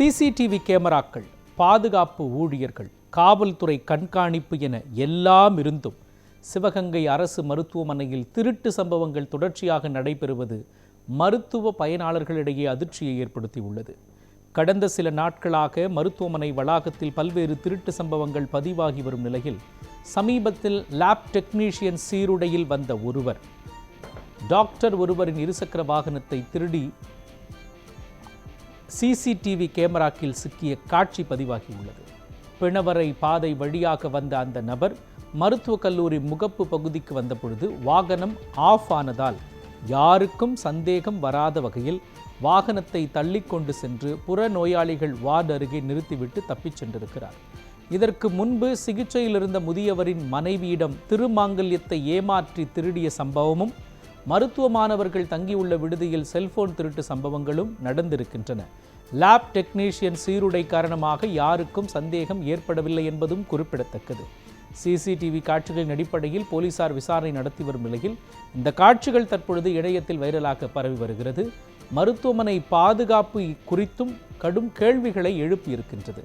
CCTV கேமராக்கள் பாதுகாப்பு ஊழியர்கள் காவல்துறை கண்காணிப்பு என எல்லாம் இருந்தும் சிவகங்கை அரசு மருத்துவமனையில் திருட்டு சம்பவங்கள் தொடர்ச்சியாக நடைபெறுவது மருத்துவ பயனாளர்களிடையே அதிர்ச்சியை ஏற்படுத்தியுள்ளது. கடந்த சில நாட்களாக மருத்துவமனை வளாகத்தில் பல்வேறு திருட்டு சம்பவங்கள் பதிவாகி வரும் நிலையில் சமீபத்தில் லேப் டெக்னீஷியன் சீருடையில் வந்த ஒருவர் டாக்டர் ஒருவரின் இருசக்கர வாகனத்தை திருடி சிசிடிவி கேமராக்கில் சிக்கிய காட்சி பதிவாகியுள்ளது. பிணவரை பாதை வழியாக வந்த அந்த நபர் மருத்துவக் கல்லூரி முகப்பு பகுதிக்கு வந்தபொழுது வாகனம் ஆஃப் ஆனதால் யாருக்கும் சந்தேகம் வராத வகையில் வாகனத்தை தள்ளிக்கொண்டு சென்று புற நோயாளிகள் வார்டு அருகே நிறுத்திவிட்டு தப்பிச் சென்றிருக்கிறார். இதற்கு முன்பு சிகிச்சையில் இருந்த முதியவரின் மனைவியிடம் திருமாங்கல்யத்தை ஏமாற்றி திருடிய சம்பவமும் மருத்துவ மாணவர்கள் தங்கியுள்ள விடுதியில் செல்போன் திருட்டு சம்பவங்களும் நடந்திருக்கின்றன. லேப் டெக்னீஷியன் சீருடை காரணமாக யாருக்கும் சந்தேகம் ஏற்படவில்லை என்பதும் குறிப்பிடத்தக்கது. சிசிடிவி காட்சிகளின் அடிப்படையில் போலீசார் விசாரணை நடத்தி வரும் நிலையில் இந்த காட்சிகள் தற்பொழுது இணையத்தில் வைரலாக பரவி வருகிறது. மருத்துவமனை பாதுகாப்பு குறித்தும் கடும் கேள்விகளை எழுப்பியிருக்கின்றது.